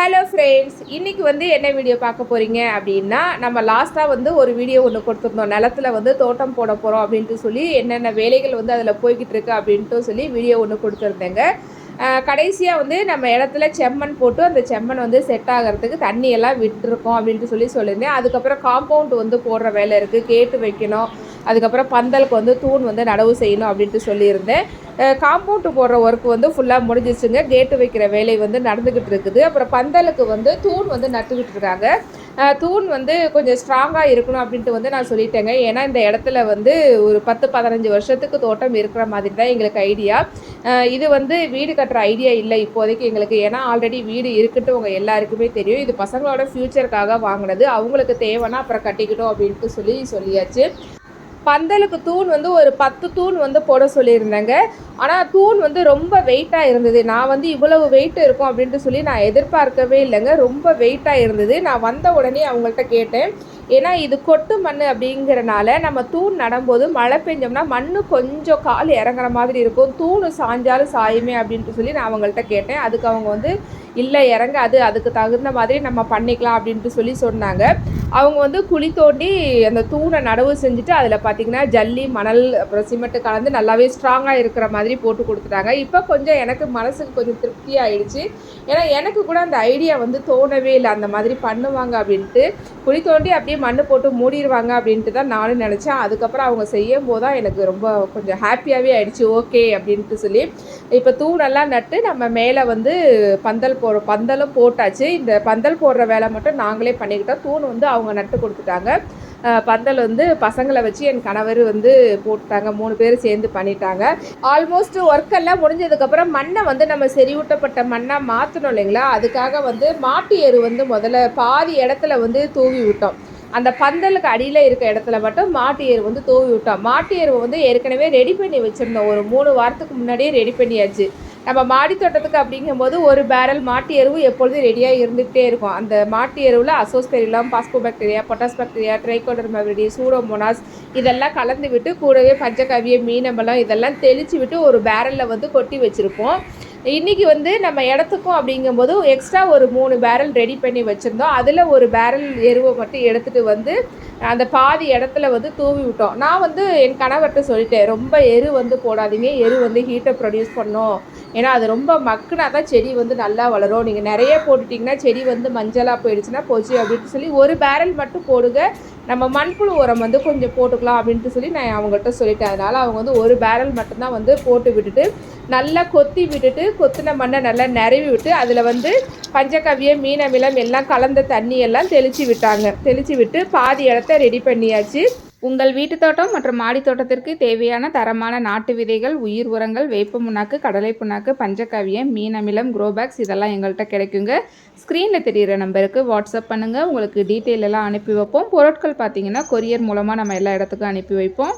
Hello friends இன்றைக்கி வந்து என்ன வீடியோ பார்க்க போகிறீங்க அப்படின்னா நம்ம லாஸ்ட்டாக வந்து ஒரு வீடியோ ஒன்று கொடுத்துருந்தோம். நிலத்துல வந்து தோட்டம் போட போகிறோம் அப்படின்ட்டு சொல்லி என்னென்ன வேலைகள் வந்து அதில் போய்கிட்டு இருக்கு அப்படின்ட்டு சொல்லி வீடியோ ஒன்று கொடுத்துருந்தேங்க. கடைசியாக வந்து நம்ம இடத்துல செம்மண் போட்டு அந்த செம்மண் வந்து செட் ஆகிறதுக்கு தண்ணி எல்லாம் விட்டுருக்கோம் அப்படின்ட்டு சொல்லி சொல்லியிருந்தேன். அதுக்கப்புறம் காம்பவுண்ட் வந்து போடுற வேலை இருக்குது கேட்டு வைக்கணும். அதுக்கப்புறம் பந்தலுக்கு வந்து தூண் வந்து நடவு செய்யணும் அப்படின்ட்டு சொல்லியிருந்தேன். காம்பவுண்டு போடுற ஒர்க் வந்து ஃபுல்லாக முடிஞ்சிச்சுங்க கேட்டு வைக்கிற வேலை வந்து நடந்துக்கிட்டு இருக்குது. அப்புறம் பந்தலுக்கு வந்து தூண் வந்து நட்டுக்கிட்டு இருக்காங்க. தூண் வந்து கொஞ்சம் ஸ்ட்ராங்காக இருக்கணும் அப்படின்ட்டு வந்து நான் சொல்லிட்டேங்க. ஏன்னா இந்த இடத்துல வந்து ஒரு பத்து பதினஞ்சு வருஷத்துக்கு தோட்டம் இருக்கிற மாதிரி தான் எங்களுக்கு ஐடியா. இது வந்து வீடு கட்டுற ஐடியா இல்லை இப்போதைக்கு எங்களுக்கு. ஏன்னா ஆல்ரெடி வீடு இருக்குன்ட்டு உங்கள் எல்லாருக்குமே தெரியும். இது பசங்களோட ஃப்யூச்சருக்காக வாங்கினது. அவங்களுக்கு தேவைன்னா அப்புறம் கட்டிக்கிட்டோம் அப்படின்ட்டு சொல்லி சொல்லியாச்சு. பந்தலுக்கு தூண் வந்து ஒரு பத்து தூண் வந்து போட சொல்லியிருந்தேங்க. ஆனால் தூண் வந்து ரொம்ப வெயிட்டாக இருந்தது. நான் வந்து இவ்வளவு வெயிட் இருக்கும் அப்படின்ட்டு சொல்லி நான் எதிர்பார்க்கவே இல்லைங்க. ரொம்ப வெயிட்டாக இருந்தது. நான் வந்த உடனே அவங்கள்ட்ட கேட்டேன். ஏன்னா இது கொட்டு மண் அப்படிங்கிறனால நம்ம தூண் நடும்போது மழை பெஞ்சோம்னா மண் கொஞ்சம் கால் இறங்குற மாதிரி இருக்கும். தூண் சாஞ்சாலும் சாயுமே அப்படின்ட்டு சொல்லி நான் அவங்கள்ட்ட கேட்டேன். அதுக்கு அவங்க வந்து இல்லை இறங்காது. அதுக்கு தகுந்த மாதிரி நம்ம பண்ணிக்கலாம் அப்படின்ட்டு சொல்லி சொன்னாங்க. அவங்க வந்து குழி தோண்டி அந்த தூணை நடவு செஞ்சுட்டு அதில் பார்த்திங்கன்னா ஜல்லி மணல் அப்புறம் சிமெண்ட்டு கலந்து நல்லாவே ஸ்ட்ராங்காக இருக்கிற மாதிரி போட்டு கொடுத்துட்டாங்க. இப்போ கொஞ்சம் எனக்கு மனசுக்கு கொஞ்சம் திருப்தி ஆயிடுச்சு. ஏன்னா எனக்கு கூட அந்த ஐடியா வந்து தோணவே இல்லை. அந்த மாதிரி பண்ணுவாங்க அப்படின்ட்டு. குழி தோண்டி அப்படியே மண் போட்டு மூடிடுவாங்க அப்படின்ட்டு தான் நானும் நினச்சேன். அதுக்கப்புறம் அவங்க செய்யும் போது தான் எனக்கு ரொம்ப கொஞ்சம் ஹாப்பியாகவே ஆயிடுச்சு. ஓகே அப்படின்ட்டு சொல்லி. இப்போ தூணெல்லாம் நட்டு நம்ம மேலே வந்து பந்தல் போடுற பந்தலும் போட்டாச்சு. இந்த பந்தல் போடுற வேலை மட்டும் நாங்களே பண்ணிக்கிட்டோம். தூண் வந்து அவங்க நட்டு கொடுத்துட்டாங்க. பந்தல் வந்து பசங்களை வச்சு என் கணவர் வந்து போட்டுட்டாங்க மூணு பேர் சேர்ந்து பண்ணிட்டாங்க. ஆல்மோஸ்ட் ஒர்க் எல்லாம் முடிஞ்சதுக்கப்புறம் மண்ணை வந்து நம்ம செறிவூட்டப்பட்ட மண்ணாக மாற்றணும் இல்லைங்களா? அதுக்காக வந்து மாட்டு எரு வந்து முதல்ல பாதி இடத்துல வந்து தூவி விட்டோம். அந்த பந்தலுக்கு அடியில் இருக்க இடத்துல மட்டும் மாட்டு எரு வந்து தூவி விட்டோம். மாட்டு எருவை வந்து ஏற்கனவே ரெடி பண்ணி வச்சுருந்தோம். ஒரு மூணு வாரத்துக்கு முன்னாடியே ரெடி பண்ணியாச்சு. நம்ம மாடி தோட்டத்துக்கு அப்படிங்கும்போது ஒரு பேரல் மாட்டு எருவு எப்பொழுதும் ரெடியாக இருந்துகிட்டே இருக்கும். அந்த மாட்டு எருவில் azospirillum phospho bacteria potash bacteria ட்ரைகோடர்மவிடி pseudomonas இதெல்லாம் கலந்து விட்டு கூடவே பஞ்சகவிய மீனம்பலம் இதெல்லாம் தெளித்து விட்டு ஒரு பேரலில் வந்து கொட்டி வச்சுருப்போம். இன்றைக்கி வந்து நம்ம இடத்துக்கும் அப்படிங்கும்போது எக்ஸ்ட்ரா ஒரு மூணு பேரல் ரெடி பண்ணி வச்சுருந்தோம். அதில் ஒரு பேரல் எருவை மட்டும் எடுத்துகிட்டு வந்து அந்த பாதி இடத்துல வந்து தூவி விட்டோம். நான் வந்து என் கணவர்கிட்ட சொல்லிட்டேன் ரொம்ப எரு வந்து போடாதீங்க. எரு வந்து ஹீட்டை ப்ரொடியூஸ் பண்ணோம். ஏன்னா அது ரொம்ப மக்குனா தான் செடி வந்து நல்லா வளரும். நீங்கள் நிறைய போட்டுட்டிங்கன்னா செடி வந்து மஞ்சளாக போயிடுச்சுன்னா போச்சு அப்படின்ட்டு சொல்லி ஒரு பேரல் மட்டும் போடுங்க. நம்ம மண்புழு உரம் வந்து கொஞ்சம் போட்டுக்கலாம் அப்படின்ட்டு சொல்லி நான் அவங்கள்ட்ட சொல்லிட்டேன். அதனால் அவங்க வந்து ஒரு பேரல் மட்டும்தான் வந்து போட்டு விட்டுட்டு நல்லா கொத்தி விட்டுட்டு கொத்தின மண்ணை நல்லா நிரவி விட்டு அதில் வந்து பஞ்சகவ்யம் மீனமிலம் எல்லாம் கலந்த தண்ணி எல்லாம் தெளித்து விட்டாங்க. தெளித்து விட்டு பாதி இடத்த ரெடி பண்ணியாச்சு. உங்கள் வீட்டு தோட்டம் மற்றும் மாடி தோட்டத்திற்கு தேவையான தரமான நாட்டு விதைகள் உயிர் உரங்கள் வேப்ப புண்ணாக்கு கடலை புண்ணாக்கு பஞ்சகவியம் மீன் அமிலம் குரோபேக்ஸ் இதெல்லாம் எங்கள்கிட்ட கிடைக்குங்க. ஸ்க்ரீனில் தெரிகிற நம்பருக்கு வாட்ஸ்அப் பண்ணுங்கள் உங்களுக்கு டீட்டெயில் எல்லாம் அனுப்பி வைப்போம். பொருட்கள் பார்த்தீங்கன்னா கொரியர் மூலமாக நம்ம எல்லா இடத்துக்கும் அனுப்பி வைப்போம்.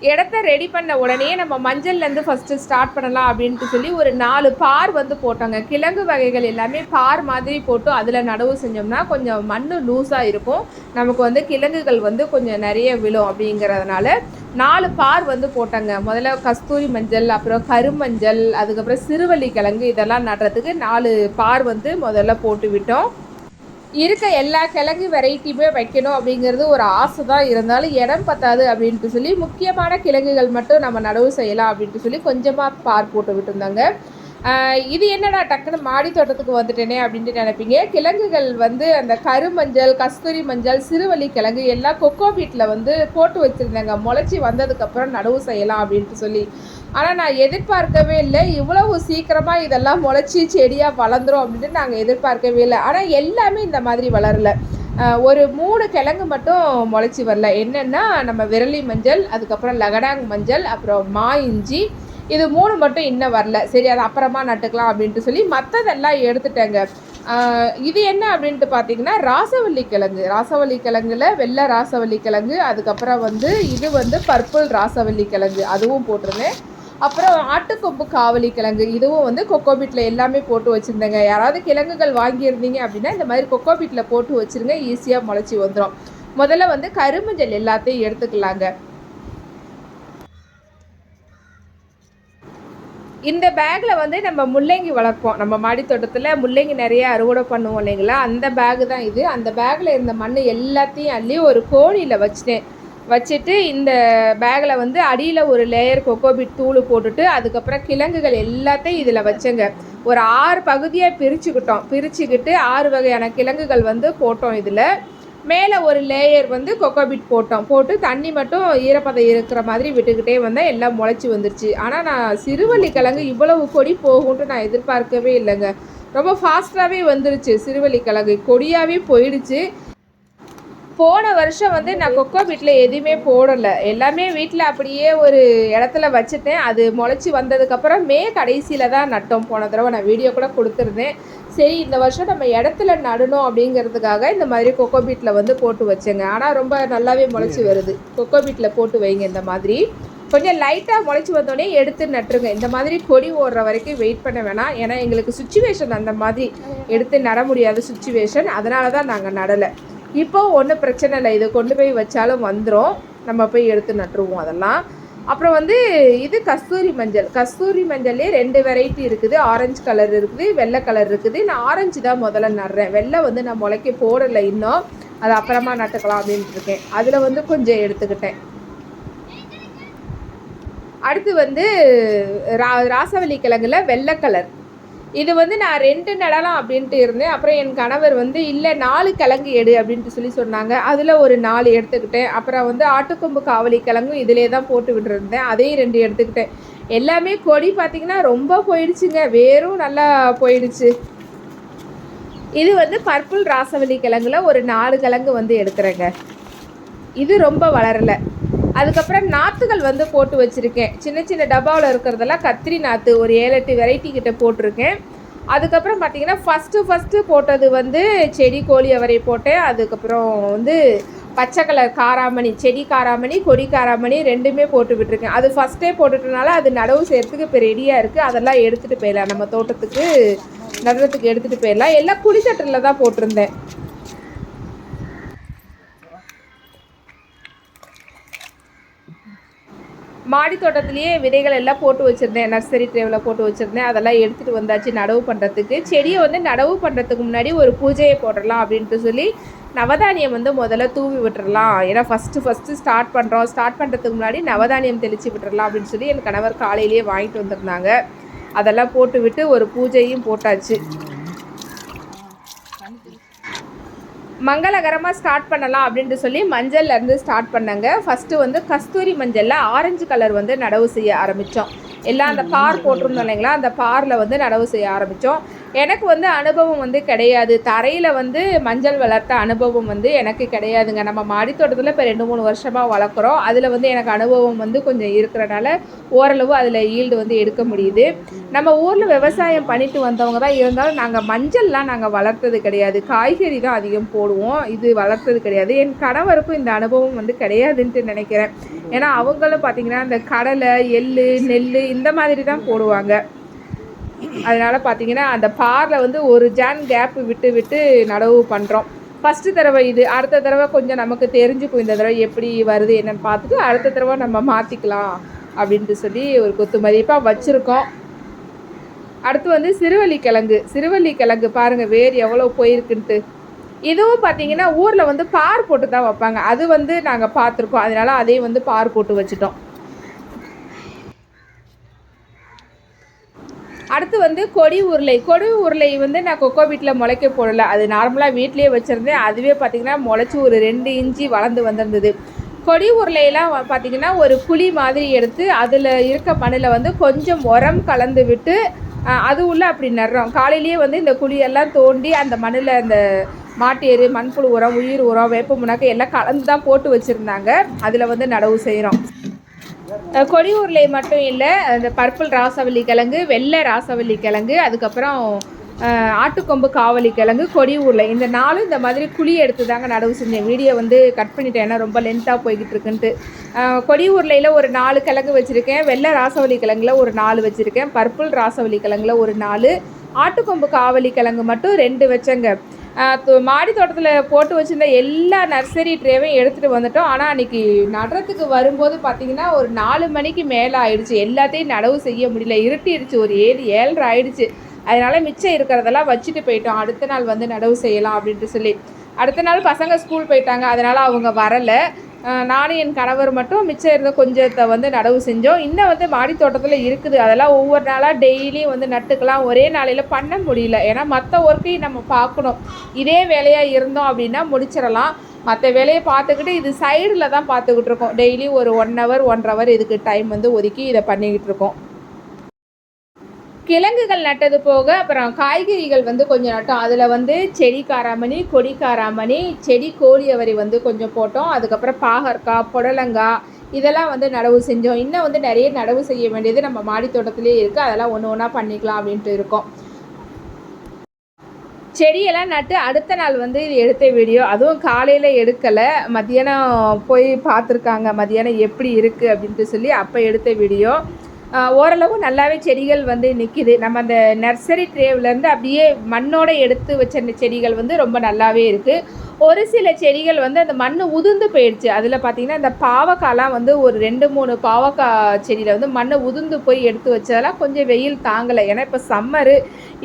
இடத்த ரெடி பண்ண உடனே நம்ம மஞ்சள்லேருந்து ஃபஸ்ட்டு ஸ்டார்ட் பண்ணலாம் அப்படின்ட்டு சொல்லி ஒரு நாலு பார் வந்து போட்டோங்க. கிழங்கு வகைகள் எல்லாமே பார் மாதிரி போட்டு அதில் நடவு செஞ்சோம்னா கொஞ்சம் மண் லூஸாக இருக்கும். நமக்கு வந்து கிழங்குகள் வந்து கொஞ்சம் நிறைய விழும் அப்படிங்கிறதுனால நாலு பார் வந்து போட்டாங்க. முதல்ல கஸ்தூரி மஞ்சள் அப்புறம் கருமஞ்சள் அதுக்கப்புறம் சிறுவள்ளி கிழங்கு இதெல்லாம் நடுறதுக்கு நாலு பார் வந்து முதல்ல போட்டு விட்டோம். இருக்க எல்லா கிழங்கு வெரைட்டியுமே வைக்கணும் அப்படிங்கிறது ஒரு ஆசை தான் இருந்தாலும் இடம் பத்தாது அப்படின்ட்டு சொல்லி முக்கியமான கிழங்குகள் மட்டும் நம்ம நடவு செய்யலாம் அப்படின்ட்டு சொல்லி கொஞ்சமாக பார் போட்டு விட்டுருந்தாங்க. இது என்னடா டக்குன்னு மாடி தோட்டத்துக்கு வந்துட்டேனே அப்படின்ட்டு நினைப்பீங்க? கிழங்குகள் வந்து அந்த கருமஞ்சள் கஸ்தூரி மஞ்சள் சிறுவள்ளி கிழங்கு எல்லாம் கொக்கோ பீட்டில் வந்து போட்டு வச்சுருந்தாங்க. முளைச்சி வந்ததுக்கப்புறம் நடவு செய்யலாம் அப்படின்ட்டு சொல்லி. ஆனால் நான் எதிர்பார்க்கவே இல்லை. இவ்வளவு சீக்கிரமாக இதெல்லாம் முளைச்சி செடியாக வளர்ந்துரும் அப்படின்ட்டு நாங்கள் எதிர்பார்க்கவே இல்லை. ஆனால் எல்லாமே இந்த மாதிரி வளரல. ஒரு மூணு கிழங்கு மட்டும் முளைச்சி வரல. என்னென்னா நம்ம விரலி மஞ்சள் அதுக்கப்புறம் லகடாங் மஞ்சள் அப்புறம் மா இஞ்சி இது மூணு மட்டும் இன்னும் வரல. சரி அது அப்புறமா நட்டுக்கலாம் அப்படின்ட்டு சொல்லி மற்றதெல்லாம் எடுத்துட்டேங்க. இது என்ன அப்படின்ட்டு பார்த்தீங்கன்னா ராசவள்ளி கிழங்கு. ராசவள்ளி கிழங்குல வெள்ளை ராசவள்ளி கிழங்கு அதுக்கப்புறம் வந்து இது வந்து பர்பிள் ராசவள்ளி கிழங்கு அதுவும் போட்டிருந்தேன். அப்புறம் ஆட்டுக்கொம்பு காவலி கிழங்கு இதுவும் வந்து கொக்கோபீட்டில் எல்லாமே போட்டு வச்சுருந்தேங்க. யாராவது கிழங்குகள் வாங்கியிருந்தீங்க அப்படின்னா இந்த மாதிரி கொக்கோபீட்டில் போட்டு வச்சுருங்க ஈஸியாக முளைச்சி வந்துடும் முதல்ல வந்து கருமஞ்சள் எல்லாத்தையும் எடுத்துக்கலாங்க. இந்த பேக்கில் வந்து நம்ம முள்ளங்கி வளர்ப்போம். நம்ம மாடித்தோட்டத்தில் முள்ளங்கி நிறைய அறுவடை பண்ணுவோம் இல்லைங்களா? அந்த பேகு தான் இது. அந்த பேக்கில் இருந்த மண் எல்லாத்தையும் அள்ளி ஒரு கோணியில் வச்சிட்டேன். வச்சுட்டு இந்த பேக்கில் வந்து அடியில் ஒரு லேயர் கொக்கோபிட் தூள் போட்டுட்டு அதுக்கப்புறம் கிழங்குகள் எல்லாத்தையும் இதில் வச்சேங்க. ஒரு ஆறு பகுதியாக பிரிச்சுக்கிட்டோம். பிரிச்சுக்கிட்டு ஆறு வகையான கிழங்குகள் வந்து போட்டோம் இதில். மேலே ஒரு லேயர் வந்து கொக்கோபிட் போட்டோம். போட்டு தண்ணி மட்டும் ஈரப்பதம் இருக்கிற மாதிரி விட்டுக்கிட்டே வந்தால் எல்லாம் முளைச்சி வந்துருச்சு. ஆனால் நான் சிறுவள்ளி கிழங்கு இவ்வளவு கொடி போகும்ட்டு நான் எதிர்பார்க்கவே இல்லைங்க. ரொம்ப ஃபாஸ்ட்டாகவே வந்துருச்சு சிறுவள்ளி கிழங்கு. கொடியாகவே போயிடுச்சு. போன வருஷம் வந்து நான் கொக்கோ வீட்டில் எதுவுமே போடலை. எல்லாமே வீட்டில் அப்படியே ஒரு இடத்துல வச்சுட்டேன். அது முளைச்சி வந்ததுக்கப்புறம் மே கடைசியில் தான் நட்டோம். போன தடவை நான் வீடியோ கூட கொடுத்துருந்தேன். சரி இந்த வருஷம் நம்ம இடத்துல நடணும் அப்படிங்கிறதுக்காக இந்த மாதிரி கொக்கோ பீட்டில் வந்து போட்டு வச்சேங்க. ஆனால் ரொம்ப நல்லாவே முளைச்சி வருது. கொக்கோ பீட்டில் போட்டு வைங்க இந்த மாதிரி. கொஞ்சம் லைட்டாக முளைச்சி வந்தோடனே எடுத்து நட்டுருங்க. இந்த மாதிரி கொடி ஓடுற வரைக்கும் வெயிட் பண்ண வேணாம். ஏன்னா எங்களுக்கு சுச்சுவேஷன் அந்த மாதிரி எடுத்து நட முடியாத சுச்சுவேஷன் அதனால தான் நாங்கள் நடலை. இப்போ ஒன்றும் பிரச்சனை இல்லை. இதை கொண்டு போய் வச்சாலும் வந்துடும் நம்ம போய் எடுத்து நட்டுருவோம் அதெல்லாம். அப்புறம் வந்து இது கஸ்தூரி மஞ்சள். கஸ்தூரி மஞ்சள்லேயே ரெண்டு வெரைட்டி இருக்குது. ஆரஞ்சு கலர் இருக்குது வெள்ளை கலர் இருக்குது. நான் ஆரஞ்சு தான் முதல்ல நடுறேன். வெள்ளை வந்து நான் முளைக்க போடலை இன்னும். அது அப்புறமா நட்டுக்கலாம் அப்படின்ட்டு இருக்கேன். அதில் வந்து கொஞ்சம் எடுத்துக்கிட்டேன். அடுத்து வந்து ரா ராசவல்லி கிழங்குல வெள்ளை கலர் இது வந்து நான் ரெண்டு நடலாம் அப்படின்ட்டு இருந்தேன். அப்புறம் என் கணவர் வந்து இல்லை நாலு கிழங்கு எடு அப்படின்ட்டு சொல்லி சொன்னாங்க. அதில் ஒரு நாலு எடுத்துக்கிட்டேன். அப்புறம் வந்து ஆட்டுக்கொம்பு காவலி கிழங்கும் இதிலே தான் போட்டு விட்டுருந்தேன். அதையும் ரெண்டு எடுத்துக்கிட்டேன். எல்லாமே கொடி பார்த்திங்கன்னா ரொம்ப போயிடுச்சுங்க. வேரும் நல்லா போயிடுச்சு. இது வந்து பர்பிள் ராசவல்லி கிழங்குல ஒரு நாலு கிழங்கு வந்து எடுக்கிறேங்க. இது ரொம்ப வளரலை. அதுக்கப்புறம் நாற்றுகள் வந்து போட்டு வச்சுருக்கேன். சின்ன சின்ன டப்பாவில் இருக்கிறதெல்லாம் கத்திரி நாற்று ஒரு ஏழு எட்டு வெரைட்டி கிட்ட போட்டிருக்கேன். அதுக்கப்புறம் பார்த்திங்கன்னா ஃபஸ்ட்டு ஃபஸ்ட்டு போட்டது வந்து செடி கோழி அவரை போட்டேன். அதுக்கப்புறம் வந்து பச்சை கலர் காராமணி செடி காராமணி கொடி காராமணி ரெண்டுமே போட்டு விட்டுருக்கேன். அது ஃபஸ்ட்டே போட்டுட்டனால அது நடவு செய்கிறதுக்கு இப்போ ரெடியாக இருக்குது அதெல்லாம் எடுத்துகிட்டு போயிடலாம். நம்ம தோட்டத்துக்கு நடுறதுக்கு எடுத்துகிட்டு போயிடலாம். எல்லாம் குடித்தட்டில் தான் போட்டிருந்தேன். மாடி தோட்டத்துலேயே விதைகள் எல்லாம் போட்டு வச்சுருந்தேன் நர்சரி ட்ரேவில் போட்டு வச்சுருந்தேன். அதெல்லாம் எடுத்துகிட்டு வந்தாச்சு நடவு பண்ணுறதுக்கு செடியை வந்து நடவு பண்ணுறதுக்கு முன்னாடி ஒரு பூஜையை போடலாம் அப்படின்ட்டு சொல்லி நவதானியம் வந்து முதல்ல தூவி விட்டுறலாம். ஏன்னா ஃபஸ்ட்டு ஃபஸ்ட்டு ஸ்டார்ட் பண்ணுறோம் ஸ்டார்ட் பண்ணுறதுக்கு முன்னாடி நவதானியம் தெளித்து விட்டுறலாம் அப்படின்னு சொல்லி என் கணவர் காலையிலேயே வாங்கிட்டு வந்திருந்தாங்க. அதெல்லாம் போட்டு விட்டு ஒரு பூஜையும் போட்டாச்சு. மங்களகரமாக ஸ்டார்ட் பண்ணலாம் அப்படின்ட்டு சொல்லி மஞ்சள்லேருந்து ஸ்டார்ட் பண்ணாங்க. ஃபஸ்ட்டு வந்து கஸ்தூரி மஞ்சளில் ஆரஞ்சு கலர் வந்து நடவு செய்ய ஆரம்பித்தோம் எல்லாம் அந்த பார் போட்டிருந்தோம் இல்லைங்களா? அந்த பாரில் வந்து நடவு செய்ய ஆரம்பித்தோம் எனக்கு வந்து அனுபவம் வந்து கிடையாது. தரையில் வந்து மஞ்சள் வளர்த்த அனுபவம் வந்து எனக்கு கிடையாதுங்க. நம்ம மாடித்தோட்டத்தில் இப்போ ரெண்டு மூணு வருஷமாக வளர்க்குறோம். அதில் வந்து எனக்கு அனுபவம் வந்து கொஞ்சம் இருக்கிறனால ஓரளவு அதில் ஈல்டு வந்து எடுக்க முடியுது. நம்ம ஊரில் விவசாயம் பண்ணிட்டு வந்தவங்க தான் இருந்தாலும் நாங்கள் மஞ்சள்லாம் நாங்கள் வளர்த்தது கிடையாது. காய்கறி தான் அதிகம் போடுவோம். இது வளர்த்தது கிடையாது. என் கணவருக்கும் இந்த அனுபவம் வந்து கிடையாதுன்ட்டு நினைக்கிறேன். ஏன்னா அவங்களும் பார்த்திங்கன்னா இந்த கடலை எள் நெல் இந்த மாதிரி தான் போடுவாங்க. அதனால் பார்த்தீங்கன்னா அந்த பாரில் வந்து ஒரு ஜான் கேப்பு விட்டு விட்டு நடவு பண்ணுறோம் ஃபஸ்ட்டு தடவை இது அடுத்த தடவை கொஞ்சம் நமக்கு தெரிஞ்சுக்கும் இந்த தடவை எப்படி வருது என்னென்னு பார்த்துட்டு அடுத்த தடவை நம்ம மாற்றிக்கலாம் அப்படின்ட்டு சொல்லி ஒரு கொத்து மதிப்பாக வச்சுருக்கோம். அடுத்து வந்து சிறுவள்ளி கிழங்கு. சிறுவள்ளி கிழங்கு பாருங்கள் வேர் எவ்வளோ போயிருக்குன்ட்டு. இதுவும் பார்த்தீங்கன்னா ஊரில் வந்து பார் போட்டு தான் வைப்பாங்க. அது வந்து நாங்கள் பார்த்துருக்கோம் அதனால் அதையும் வந்து பார் போட்டு வச்சுட்டோம். அடுத்து வந்து கொடி உருளை. கொடி உருளை வந்து நான் கொக்கோ வீட்டில் முளைக்க போடலை. அது நார்மலாக வீட்லேயே வச்சுருந்தேன். அதுவே பார்த்திங்கன்னா முளைச்சி ஒரு ரெண்டு இன்ச்சு வளர்ந்து வந்திருந்தது. கொடி உருளையெல்லாம் பார்த்திங்கன்னா ஒரு குழி மாதிரி எடுத்து அதில் இருக்க மண்ணில் வந்து கொஞ்சம் உரம் கலந்து விட்டு அது உள்ள அப்படி நடுறோம். காலையிலேயே வந்து இந்த குழியெல்லாம் தோண்டி அந்த மண்ணில் அந்த மாட்டு மண்புழு உரம் உயிர் உரம் வேப்ப முனாக்கு எல்லாம் கலந்து தான் போட்டு வச்சுருந்தாங்க. அதில் வந்து நடவு செய்கிறோம் கொடியூரில் மட்டும் இல்லை அந்த பர்பிள் ராசவல்லி கிழங்கு வெள்ளை ராசவல்லி கிழங்கு அதுக்கப்புறம் ஆட்டுக்கொம்பு காவலி கிழங்கு கொடி இந்த நாளும் இந்த மாதிரி குழி எடுத்து தாங்க நடவு செஞ்சேன். வீடியோ வந்து கட் பண்ணிட்டேன். ஏன்னா ரொம்ப லென்த்தாக போய்கிட்டு இருக்குன்ட்டு. கொடி ஒரு நாலு கிழங்கு வச்சுருக்கேன். வெள்ளை ராசவல்லி கிழங்குல ஒரு நாலு வச்சுருக்கேன். பர்பிள் ராசவல்லி கிழங்குல ஒரு நாலு. ஆட்டுக்கொம்பு காவலி கிழங்கு மட்டும் ரெண்டு வச்சேங்க. மாடி தோட்டத்தில் போட்டு வச்சிருந்த எல்லா நர்சரி ட்ரேவையும் எடுத்துகிட்டு வந்துட்டோம். ஆனால் அன்றைக்கி நடுறதுக்கு வரும்போது பார்த்திங்கன்னா ஒரு நாலு மணிக்கு மேலே ஆயிடுச்சு. எல்லாத்தையும் நடவு செய்ய முடியல. இருட்டிடுச்சு. ஒரு ஏழு ஏழரை ஆயிடுச்சு. அதனால் மிச்சம் இருக்கிறதெல்லாம் வச்சுட்டு போயிட்டோம். அடுத்த நாள் வந்து நடவு செய்யலாம் அப்படின்ட்டு சொல்லி. அடுத்த நாள் பசங்க ஸ்கூல் போயிட்டாங்க. அதனால் அவங்க வரலை. நானும் என் கணவர் மட்டும் மிச்சம் இருந்த கொஞ்சத்தை வந்து நடவு செஞ்சோம். இன்னும் வந்து மாடி தோட்டத்தில் இருக்குது. அதெல்லாம் ஒவ்வொரு நாளாக டெய்லியும் வந்து நட்டுக்கலாம். ஒரே நாளையில் பண்ண முடியல. ஏன்னா மற்ற ஒர்க்கையும் நம்ம பார்க்கணும். இதே வேலையாக இருந்தோம் அப்படின்னா முடிச்சிடலாம். மற்ற வேலையை பார்த்துக்கிட்டு இது சைடில் தான் பார்த்துக்கிட்டு இருக்கோம். டெய்லி ஒரு ஒன் ஹவர் ஒன்றரை ஹவர் இதுக்கு டைம் வந்து ஒதுக்கி இதை பண்ணிக்கிட்டு இருக்கோம். கிழங்குகள் நட்டது போக அப்புறம் காய்கறிகள் வந்து கொஞ்சம் நட்டோம். அதில் வந்து செடி காராமணி கொடி காராமணி செடி கோழியவரி வந்து கொஞ்சம் போட்டோம். அதுக்கப்புறம் பாகற்காய் புடலங்காய் இதெல்லாம் வந்து நடவு செஞ்சோம். இன்னும் வந்து நிறைய நடவு செய்ய வேண்டியது நம்ம மாடி தோட்டத்திலே இருக்குது அதெல்லாம் ஒன்று ஒன்றா பண்ணிக்கலாம் அப்படின்ட்டு இருக்கோம். செடியெல்லாம் நட்டு அடுத்த நாள் வந்து இது எடுத்த வீடியோ. அதுவும் காலையில் எடுக்கலை. மத்தியானம் போய் பார்த்துருக்காங்க. மத்தியானம் எப்படி இருக்குது அப்படின்ட்டு சொல்லி அப்போ எடுத்த வீடியோ. ஓரளவு நல்லாவே செடிகள் வந்து நிற்கிது நம்ம அந்த நர்சரி ட்ரேவ்லேருந்து அப்படியே மண்ணோடு எடுத்து வச்ச செடிகள் வந்து ரொம்ப நல்லாவே இருக்குது ஒரு சில செடிகள் வந்து அந்த மண் உதிர்ந்து போயிடுச்சு. அதில் பார்த்தீங்கன்னா இந்த பாவக்காய்லாம் வந்து ஒரு ரெண்டு மூணு பாவக்காய் செடியில் வந்து மண் உதிர்ந்து போய் எடுத்து வச்சதெல்லாம் கொஞ்சம் வெயில் தாங்கலை. ஏன்னா இப்போ சம்மரு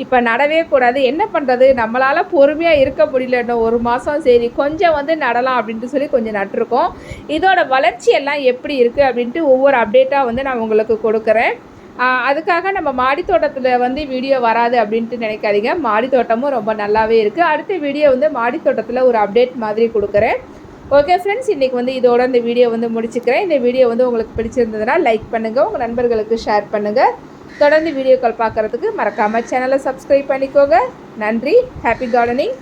இப்போ நடவே கூடாது. என்ன பண்ணுறது நம்மளால் பொறுமையாக இருக்க முடியல இன்னும் ஒரு மாதம் சரி கொஞ்சம் வந்து நடலாம் அப்படின்ட்டு சொல்லி கொஞ்சம் நட்டிருக்கோம். இதோட வளர்ச்சி எல்லாம் எப்படி இருக்குது அப்படின்ட்டு ஒவ்வொரு அப்டேட்டாக வந்து நான் உங்களுக்கு கொடுக்குறேன். அதுக்காக நம்ம மாடி தோட்டத்தில் வந்து வீடியோ வராது அப்படின்ட்டு நினைக்காதீங்க. மாடி தோட்டமும் ரொம்ப நல்லாவே இருக்குது அடுத்த வீடியோ வந்து மாடி தோட்டத்தில் ஒரு அப்டேட் மாதிரி கொடுக்குறேன். ஓகே ஃப்ரெண்ட்ஸ் இன்றைக்கி வந்து இதோட இந்த வீடியோ வந்து முடிச்சுக்கிறேன். இந்த வீடியோ வந்து உங்களுக்கு பிடிச்சிருந்ததுன்னா லைக் பண்ணுங்கள் உங்கள் நண்பர்களுக்கு ஷேர் பண்ணுங்கள் தொடர்ந்து வீடியோக்கள் பார்க்குறதுக்கு மறக்காமல் சேனலை சப்ஸ்கிரைப் பண்ணிக்கோங்க. நன்றி. Happy gardening